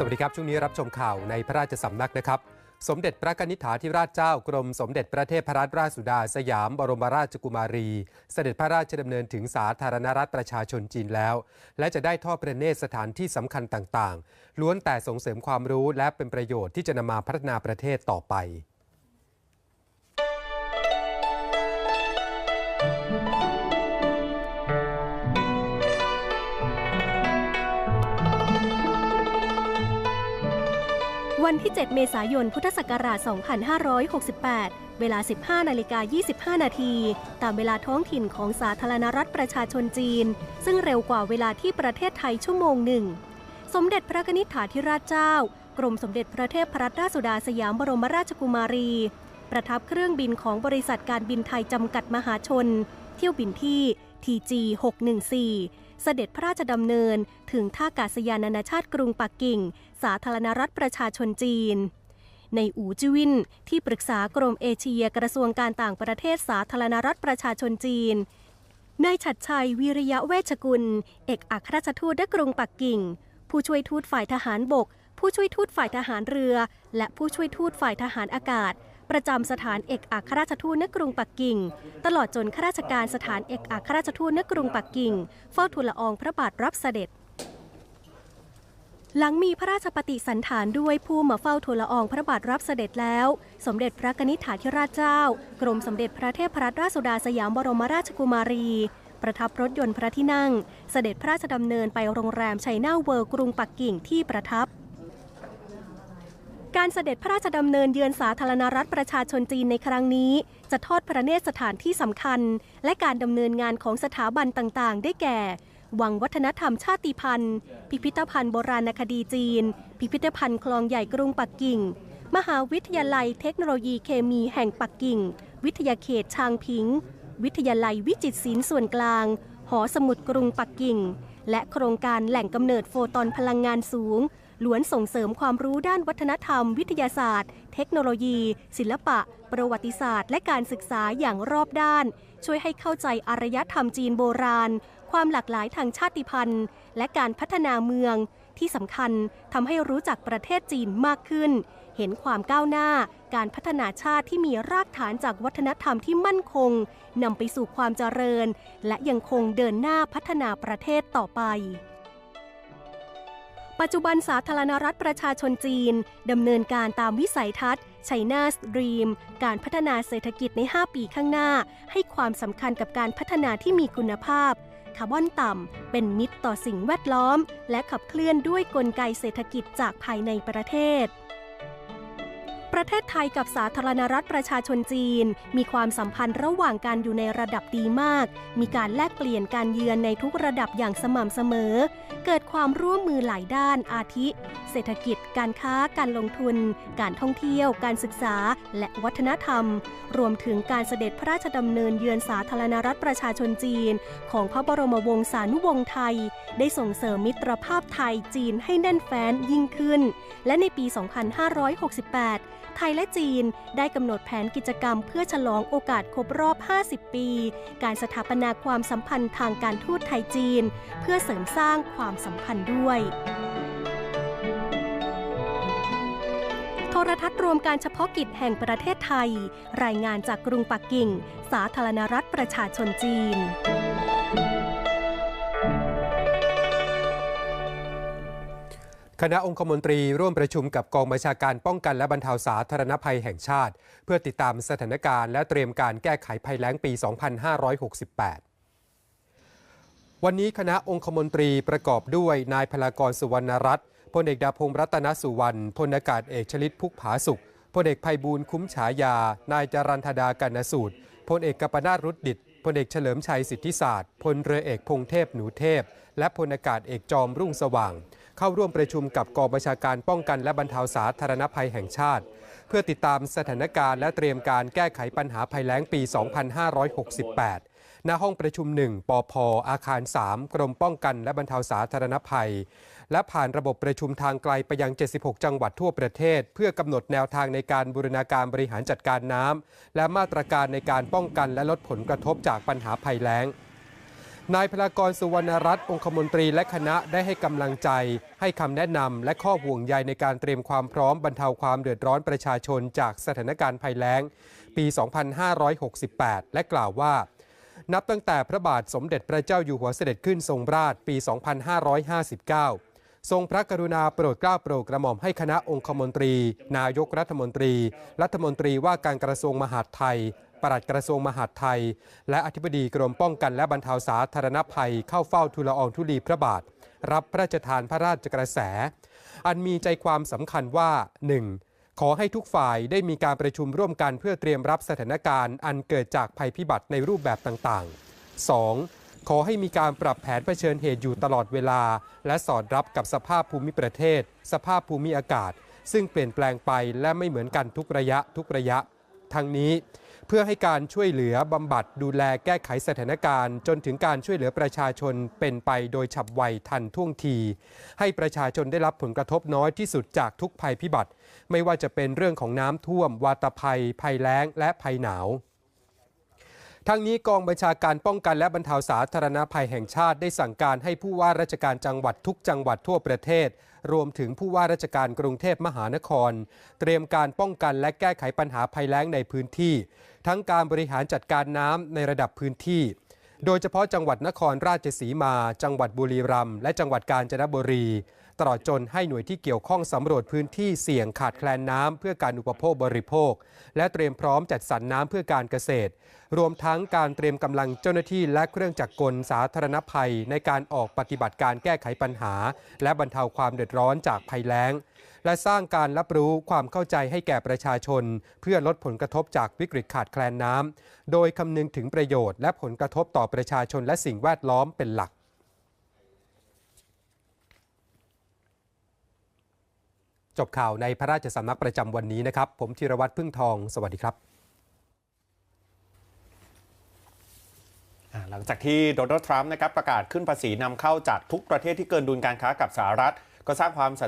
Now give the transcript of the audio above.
สวัสดีครับ ช่วงนี้รับชมข่าวในพระราชสำนักนะครับ สมเด็จพระกนิษฐาธิราชเจ้ากรมสมเด็จพระเทพรัตนราชสุดา สยามบรมราชกุมารี เสด็จพระราชดำเนินถึงสาธารณรัฐประชาชนจีนแล้ว และจะได้ทอดพระเนตรสถานที่สำคัญต่างๆ ล้วนแต่ส่งเสริมความรู้และเป็นประโยชน์ที่จะนำมาพัฒนาประเทศต่อไป วันที่ 7 เมษายน พุทธศักราช 2568 เวลา 15 นาฬิกา 25 นาที ตามเวลาท้องถิ่นของสาธารณรัฐประชาชนจีน ซึ่งเร็วกว่าเวลาที่ประเทศไทยชั่วโมงหนึ่ง สมเด็จพระนิษฐาธิราชเจ้า กรมสมเด็จพระเทพรัตนราชสุดาสยามบรมราชกุมารี ประทับเครื่องบินของบริษัทการบินไทยจำกัดมหาชน เที่ยวบินที่ TG 614 เสด็จพระราชดำเนินถึงท่ากาศยานานาชาติกรุงปักกิ่ง สาธารณรัฐประชาชนจีน ในอูจิวินที่ปรึกษากรมเอเชียกระทรวงการต่างประเทศสาธารณรัฐประชาชนจีนนายฉัดชัยวิริยะเวชกุล เอกอัครราชทูตณกรุงปักกิ่ง ผู้ช่วยทูตฝ่ายทหารบก ผู้ช่วยทูตฝ่ายทหารเรือ และผู้ช่วยทูตฝ่ายทหารอากาศ ประจำสถานเอกอัครราชทูตณกรุงปักกิ่ง ตลอดจนข้าราชการสถานเอกอัครราชทูตณกรุงปักกิ่งเฝ้าทูลละอองพระบาทรับเสด็จ หลังมีพระราชปฏิสันถานด้วยผู้มาเฝ้าทูลละอองพระบาทรับเสด็จแล้ว สมเด็จพระกนิษฐาธิราชเจ้า กรมสมเด็จพระเทพรัตนราชสุดาสยามบรมราชกุมารี ประทับรถยนต์พระที่นั่ง เสด็จพระราชดำเนินไปโรงแรมชัยนาเวิร์กรุงปักกิ่งที่ประทับ การเสด็จพระราชดำเนินเยือนสาธารณรัฐประชาชนจีนในครั้งนี้ จะทอดพระเนตรสถานที่สำคัญ และการดำเนินงานของสถาบันต่างๆ ได้แก่ วังวัฒนธรรมชาติพันธุ์ พิพิธภัณฑ์โบราณคดีจีน พิพิธภัณฑ์คลองใหญ่กรุงปักกิ่ง มหาวิทยาลัยเทคโนโลยีเคมีแห่งปักกิ่ง วิทยาเขตชางพิง วิทยาลัยวิจิตรศิลป์ส่วนกลาง หอสมุดกรุงปักกิ่ง และโครงการแหล่งกำเนิดโฟตอนพลังงานสูง ล้วนส่งเสริมความรู้ด้านวัฒนธรรม วิทยาศาสตร์ เทคโนโลยี ศิลปะ ประวัติศาสตร์ และการศึกษาอย่างรอบด้าน ช่วยให้เข้าใจอารยธรรมจีนโบราณ ความหลากหลายทางชาติพันธุ์ และการพัฒนาเมือง ที่สำคัญทำให้รู้จักประเทศจีนมากขึ้น เห็นความก้าวหน้า การพัฒนาชาติที่มีรากฐานจากวัฒนธรรมที่มั่นคงนำไปสู่ความเจริญ และยังคงเดินหน้าพัฒนาประเทศต่อไป ปัจจุบันสาธารณรัฐประชาชนจีน ดำเนินการตามวิสัยทัศน์ China's Dream การพัฒนาเศรษฐกิจใน 5 ปีข้างหน้า ให้ความสำคัญกับการพัฒนาที่มีคุณภาพ คาร์บอนต่ำ เป็นมิตรต่อสิ่งแวดล้อม และขับเคลื่อนด้วยกลไกเศรษฐกิจจากภายในประเทศ ประเทศไทยกับสาธารณรัฐประชาชนจีน มีความสัมพันธ์ระหว่างกันอยู่ในระดับดีมาก มีการแลกเปลี่ยนการเยือนในทุกระดับอย่างสม่ำเสมอ เกิดความร่วมมือหลายด้านอาทิ เศรษฐกิจ การค้า การลงทุน การท่องเที่ยว การศึกษา และวัฒนธรรม รวมถึงการเสด็จพระราชดำเนินเยือนสาธารณรัฐประชาชนจีน ของพระบรมวงศานุวงศ์ไทย ได้ส่งเสริมมิตรภาพไทยจีนให้แน่นแฟ้นยิ่งขึ้น และในปี 2568 ไทยและจีนได้กำหนดแผนกิจกรรมเพื่อฉลองโอกาสครบรอบ 50 ปี การสถาปนาความสัมพันธ์ทางการทูตไทยจีน เพื่อเสริมสร้างความสัมพันธ์ด้วย รทัศน์รวมการเฉพาะกิจแห่งประเทศไทย รายงานจากกรุงปักกิ่ง สาธารณรัฐประชาชนจีนคณะองคมนตรีร่วมประชุมกับกองบัญชาการป้องกันและบรรเทาสาธารณภัยแห่งชาติ เพื่อติดตามสถานการณ์และเตรียมการแก้ไขภัยแล้งปี 2568 วันนี้คณะองคมนตรีประกอบด้วยนายพลากรสุวรรณรัตน์ พลเอกดาพงศ์รัตนสุวรรณพลอากาศเอกชลิตพุกผาสุขพลเอกภัยบูลคุ้มฉายา นายจรันธดากันสูตรพลเอกกปนารุดดิตพลเอกเฉลิมชัยสิทธิศาสตร์พลเรือเอกพงเทพหนูเทพ และพลอากาศเอกจอมรุ่งสว่าง เข้าร่วมประชุมกับกองบัญชาการป้องกันและบรรเทาสาธารณภัยแห่งชาติ เพื่อติดตามสถานการณ์และเตรียมการแก้ไขปัญหาภัยแล้งปี 2568 ณห้องประชุม 1ปพอาคาร 3 กรมป้องกันและบรรเทาสาธารณภัย และผ่านระบบประชุมทางไกลไปยัง 76 จังหวัดทั่วประเทศ เพื่อกำหนดแนวทางในการบูรณาการบริหารจัดการน้ำและมาตรการในการป้องกันและลดผลกระทบจากปัญหาภัยแล้งนายพลากรสุวรรณรัตน์องคมนตรีและคณะได้ให้กำลังใจ ให้คำแนะนำและข้อห่วงใยในการเตรียมความพร้อมบรรเทาความเดือดร้อนประชาชนจากสถานการณ์ภัยแล้ง ปี 2568 และกล่าวว่า นับตั้งแต่พระบาทสมเด็จพระเจ้าอยู่หัวเสด็จขึ้นทรงราชปี 2559 ทรงพระกรุณาโปรดเกล้าโปรดกระหม่อมให้คณะองคมนตรี นายกรัฐมนตรี รัฐมนตรีว่าการกระทรวงมหาดไทยปลัดกระทรวงมหาดไทย และอธิบดีกรมป้องกันและบรรเทาสาธารณภัยเข้าเฝ้าทูลอองธุลีพระบาท รับพระราชทานพระราชกระแส อันมีใจความสำคัญว่า 1. ขอให้ทุกฝ่ายได้มีการประชุมร่วมกันเพื่อเตรียมรับสถานการณ์ อันเกิดจากภัยพิบัติในรูปแบบต่างๆ 2. ขอให้มีการปรับแผนเผชิญเหตุอยู่ตลอดเวลา และสอดรับกับสภาพภูมิประเทศ สภาพภูมิอากาศ ซึ่งเปลี่ยนแปลงไปและไม่เหมือนกันทุกระยะทุกระยะ ทั้งนี้ เพื่อให้การช่วยเหลือบำบัดดูแลแก้ไขสถานการณ์ จนถึงการช่วยเหลือประชาชนเป็นไปโดยฉับไวทันท่วงที ให้ประชาชนได้รับผลกระทบน้อยที่สุดจากทุกภัยพิบัติ ไม่ว่าจะเป็นเรื่องของน้ำท่วม วาตภัย ภัยแล้ง และภัยหนาว ทั้งนี้กองบัญชาการป้องกันและบรรเทาสาธารณภัยแห่งชาติได้สั่งการให้ผู้ว่าราชการจังหวัดทุกจังหวัดทั่วประเทศ รวมถึงผู้ว่าราชการกรุงเทพมหานคร เตรียมการป้องกันและแก้ไขปัญหาภัยแล้งในพื้นที่ ทั้งการบริหารจัดการน้ำในระดับพื้นที่ โดยเฉพาะจังหวัดนครราชสีมา จังหวัดบุรีรัมย์และจังหวัดกาญจนบุรี ตลอดจนให้หน่วยที่เกี่ยวข้องสำรวจพื้นที่เสี่ยงขาดแคลนน้ำเพื่อการอุปโภคบริโภค และเตรียมพร้อมจัดสรรน้ำเพื่อการเกษตร รวมทั้งการเตรียมกำลังเจ้าหน้าที่และเครื่องจักรกลสาธารณภัย ในการออกปฏิบัติการแก้ไขปัญหา และบรรเทาความเดือดร้อนจากภัยแล้ง และสร้างการรับรู้ความเข้าใจให้แก่ประชาชน เพื่อลดผลกระทบจากวิกฤตขาดแคลนน้ำโดยคำนึงถึงประโยชน์และผลกระทบต่อประชาชนและสิ่งแวดล้อมเป็นหลัก จบข่าวในพระราชสำนักประจำวันนี้นะครับ ผมธีรวัตรพึ่งทอง สวัสดีครับหลังจากที่โดนัลด์ทรัมป์นะครับประกาศขึ้นภาษีนำเข้าจากทุกประเทศที่เกินดุลการค้ากับสหรัฐ ก็สร้างความสั